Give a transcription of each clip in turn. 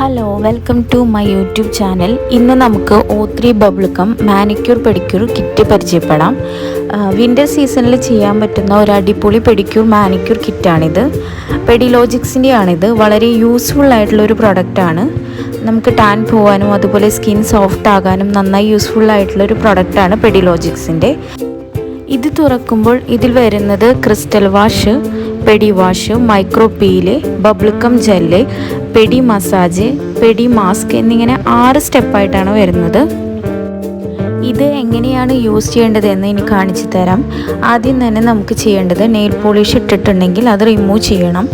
Hello welcome to my YouTube channel ഇന്ന് നമുക്ക് O three bubblegum manicure pedicure kit പരിചയപ്പെടാം. Winter സീസണിൽ ചെയ്യാൻ പറ്റുന്ന ഒരു അടിപൊളി പെഡിക്യൂർ മാനിക്യൂർ കിറ്റാണിത് പെഡിലോജിക്സിന്റെ ആണിത് വളരെ യൂസ്ഫുൾ ആയിട്ടുള്ള ഒരു പ്രൊഡക്റ്റാണ് നമുക്ക് ടാൻ പോകാനും അതുപോലെ സ്കിൻ സോഫ്റ്റ് ആകാനും നന്നായി യൂസ്ഫുൾ ആയിട്ടുള്ള ഒരു പ്രൊഡക്റ്റാണ് പെഡിലോജിക്സിന്റെ ഇത് തുറക്കുമ്പോൾ ഇതിൽ വരുന്നത് crystal wash pedi wash micro peel bubblegum gel pedi massage pedi mask എന്നിങ്ങനെ ആറ് സ്റ്റെപ്പായിട്ടാണ് വരുന്നത്. ഇത് എങ്ങനെയാണ് യൂസ് ചെയ്യേണ്ടത് എന്ന് ഇനി കാണിച്ചു തരാം. ആദ്യം തന്നെ നമുക്ക് ചെയ്യേണ്ടത് നെയിൽ പോളിഷ് ഇട്ടിട്ടുണ്ടെങ്കിൽ അത് റിമൂവ് ചെയ്യണം.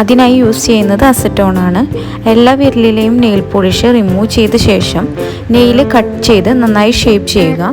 അതിനായി യൂസ് ചെയ്യുന്നത് അസറ്റോണാണ് എല്ലാ വിരലിലെയും നെയിൽ പോളിഷ് റിമൂവ് ചെയ്ത ശേഷം നെയിൽ കട്ട് ചെയ്ത് നന്നായി ഷേപ്പ് ചെയ്യുക.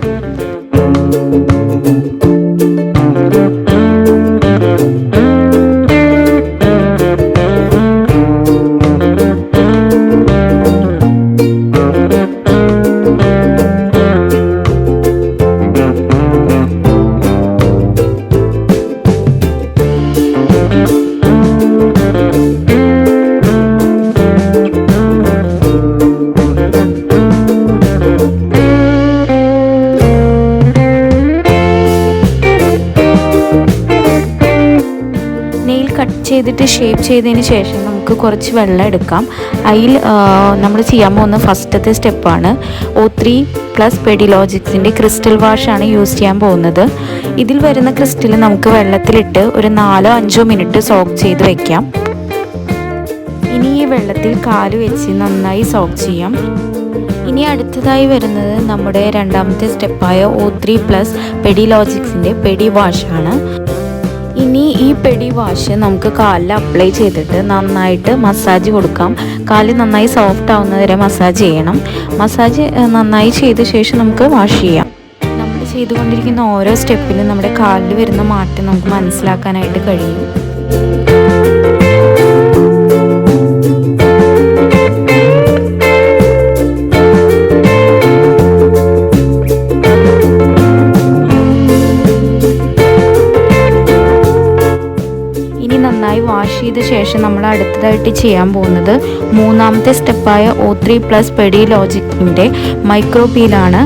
കട്ട് ചെയ്തിട്ട് ഷേപ്പ് ചെയ്തതിന് ശേഷം നമുക്ക് കുറച്ച് വെള്ളം എടുക്കാം. അതിൽ നമ്മൾ ചെയ്യാൻ പോകുന്ന ഫസ്റ്റത്തെ സ്റ്റെപ്പാണ് ഒ ത്രീ പ്ലസ് പെഡിലോജിക്സിന്റെ ക്രിസ്റ്റൽ വാഷാണ് യൂസ് ചെയ്യാൻ പോകുന്നത്. ഇതിൽ വരുന്ന ക്രിസ്റ്റൽ നമുക്ക് വെള്ളത്തിലിട്ട് ഒരു നാലോ അഞ്ചോ മിനിറ്റ് സോക്ക് ചെയ്ത് വെക്കാം. ഇനി ഈ വെള്ളത്തിൽ കാൽ വെച്ച് നന്നായി സോക്ക് ചെയ്യാം. ഇനി അടുത്തതായി വരുന്നത് നമ്മുടെ രണ്ടാമത്തെ സ്റ്റെപ്പായ ഒ ത്രീ പ്ലസ് പെഡിലോജിക്സിന്റെ പെഡി വാഷാണ് ഇനി ഈ പെടി വാഷ് നമുക്ക് കാലിൽ അപ്ലൈ ചെയ്തിട്ട് നന്നായിട്ട് മസാജ് കൊടുക്കാം. കാൽ നന്നായി സോഫ്റ്റ് ആവുന്നത് വരെ മസാജ് ചെയ്യണം. മസാജ് നന്നായി ചെയ്ത ശേഷം നമുക്ക് വാഷ് ചെയ്യാം. നമ്മൾ ചെയ്തുകൊണ്ടിരിക്കുന്ന ഓരോ സ്റ്റെപ്പിലും നമ്മുടെ കാലിൽ വരുന്ന മാറ്റം നമുക്ക് മനസ്സിലാക്കാനായിട്ട് കഴിയും. ശേഷം നമ്മൾ അടുത്തതായിട്ട് ചെയ്യാൻ പോകുന്നത് മൂന്നാമത്തെ സ്റ്റെപ്പായ ഒ ത്രീ പ്ലസ് പെഡി ലോജിക്കിന്റെ മൈക്രോ പീലാണ്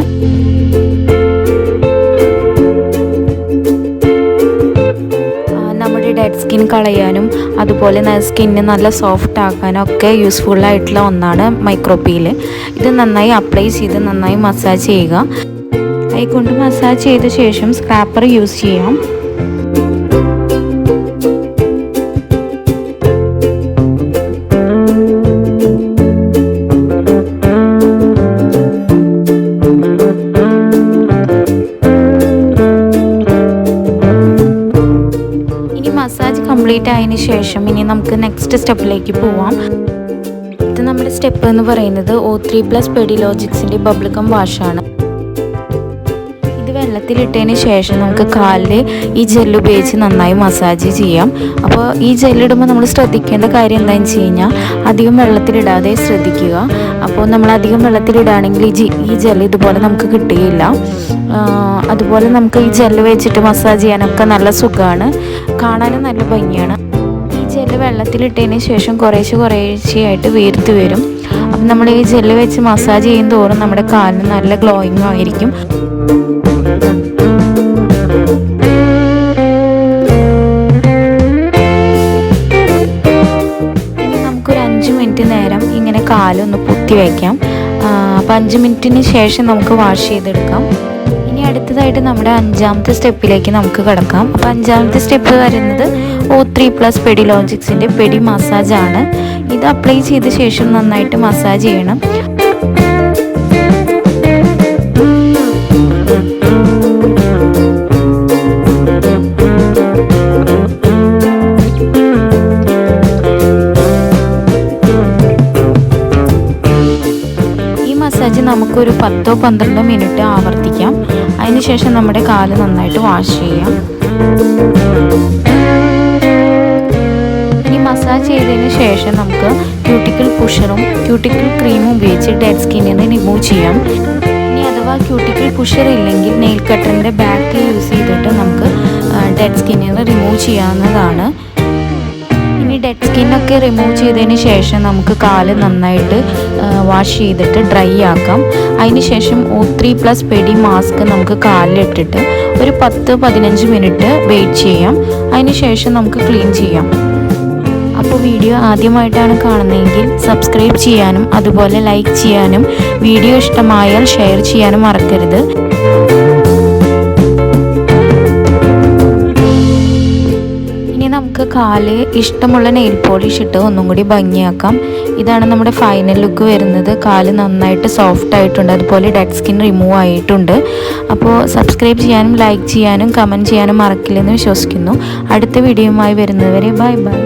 നമ്മുടെ ഡെഡ് സ്കിൻ കളയാനും അതുപോലെ സ്കിന്ന് നല്ല സോഫ്റ്റ് ആക്കാനും ഒക്കെ യൂസ്ഫുൾ ആയിട്ടുള്ള ഒന്നാണ് മൈക്രോ പീൽ ഇത് നന്നായി അപ്ലൈ ചെയ്ത് നന്നായി മസാജ് ചെയ്യുക. കൈകൊണ്ട് മസാജ് ചെയ്ത ശേഷം സ്ക്രാപ്പർ യൂസ് ചെയ്യാം. ശേഷം ഇനി നമുക്ക് നെക്സ്റ്റ് സ്റ്റെപ്പിലേക്ക് പോവാം. ഇത് നമ്മുടെ സ്റ്റെപ്പ് എന്ന് പറയുന്നത് ഒ ത്രീ പ്ലസ് പെഡിലോജിക്സിന്റെ ബബ്ലിക്കം വാഷാണ് ഇത് വെള്ളത്തിലിട്ടതിന് ശേഷം നമുക്ക് കാലിൽ ഈ ജെല്ല് ഉപയോഗിച്ച് നന്നായി മസാജ് ചെയ്യാം. അപ്പോൾ ഈ ജെല്ലിടുമ്പോൾ നമ്മൾ ശ്രദ്ധിക്കേണ്ട കാര്യം എന്താണെന്ന് വെച്ച് കഴിഞ്ഞാൽ അധികം വെള്ളത്തിലിടാതെ ശ്രദ്ധിക്കുക. അപ്പോൾ നമ്മൾ അധികം വെള്ളത്തിലിടുകയാണെങ്കിൽ ഈ ഈ ജെല്ല് ഇതുപോലെ നമുക്ക് കിട്ടുകയില്ല. അതുപോലെ നമുക്ക് ഈ ജെല്ല് വെച്ചിട്ട് മസാജ് ചെയ്യാനൊക്കെ നല്ല സുഖമാണ്. കാണാനും നല്ല ഭംഗിയാണ്. ജെല്ല് വെള്ളത്തിലിട്ടതിന് ശേഷം കുറേശ്ശെ കുറേശ്ശെയായിട്ട് വീർത്ത് വരും. അപ്പം നമ്മൾ ഈ ജെല്ല് വെച്ച് മസാജ് ചെയ്യും തോറും നമ്മുടെ കാലിന് നല്ല ഗ്ലോയിങ് ആയിരിക്കും. കാലൊന്ന് പൊത്തി വയ്ക്കാം. അപ്പം അഞ്ച് മിനിറ്റിന് ശേഷം നമുക്ക് വാഷ് ചെയ്തെടുക്കാം. ഇനി അടുത്തതായിട്ട് നമ്മുടെ അഞ്ചാമത്തെ സ്റ്റെപ്പിലേക്ക് നമുക്ക് കിടക്കാം. അപ്പം അഞ്ചാമത്തെ സ്റ്റെപ്പ് വരുന്നത് O three plus pedi massage ആണ്. ഇത് അപ്ലൈ ചെയ്ത ശേഷം നന്നായിട്ട് മസാജ് ചെയ്യണം. നമുക്കൊരു പത്തോ പന്ത്രണ്ടോ മിനിറ്റ് ആവർത്തിക്കാം. അതിനുശേഷം നമ്മുടെ കാൽ നന്നായിട്ട് വാഷ് ചെയ്യാം. ഈ മസാജ് ചെയ്തതിന് ശേഷം നമുക്ക് ക്യൂട്ടിക്കിൾ പുഷറും ക്യൂട്ടിക്കിൾ ക്രീമും ഉപയോഗിച്ച് ഡെഡ് സ്കിന്നിന് റിമൂവ് ചെയ്യാം. ഇനി അഥവാ ക്യൂട്ടിക്കിൾ പുഷർ ഇല്ലെങ്കിൽ നെയിൽ കട്ടറിന്റെ ബാക്ക് യൂസ് ചെയ്തിട്ട് നമുക്ക് ഡെഡ് സ്കിന്നിന് റിമൂവ് ചെയ്യാവുന്നതാണ്. ഡെഡ് സ്കിന്നൊക്കെ റിമൂവ് ചെയ്തതിന് ശേഷം നമുക്ക് കാൽ നന്നായിട്ട് വാഷ് ചെയ്തിട്ട് ഡ്രൈ ആക്കാം. അതിന് ശേഷം O three plus pedi mask നമുക്ക് കാലിലിട്ടിട്ട് ഒരു പത്ത് പതിനഞ്ച് മിനിറ്റ് വെയിറ്റ് ചെയ്യാം. അതിന് ശേഷം നമുക്ക് ക്ലീൻ ചെയ്യാം. അപ്പോൾ വീഡിയോ ആദ്യമായിട്ടാണ് കാണുന്നതെങ്കിൽ സബ്സ്ക്രൈബ് ചെയ്യാനും അതുപോലെ ലൈക്ക് ചെയ്യാനും വീഡിയോ ഇഷ്ടമായാൽ ഷെയർ ചെയ്യാനും മറക്കരുത്. നമുക്ക് കാൽ ഇഷ്ടമുള്ള നെയിൽ പോളിഷ് ഇട്ട് ഒന്നും കൂടി ഭംഗിയാക്കാം. ഇതാണ് നമ്മുടെ ഫൈനൽ ലുക്ക് വരുന്നത്. കാൽ നന്നായിട്ട് സോഫ്റ്റ് ആയിട്ടുണ്ട്. അതുപോലെ ഡെഡ് സ്കിൻ റിമൂവ് ആയിട്ടുണ്ട്. അപ്പോൾ സബ്സ്ക്രൈബ് ചെയ്യാനും ലൈക്ക് ചെയ്യാനും കമന്റ് ചെയ്യാനും മറക്കില്ലെന്ന് വിശ്വസിക്കുന്നു. അടുത്ത വീഡിയോയുമായി വരുന്നവരെ ബൈ ബൈ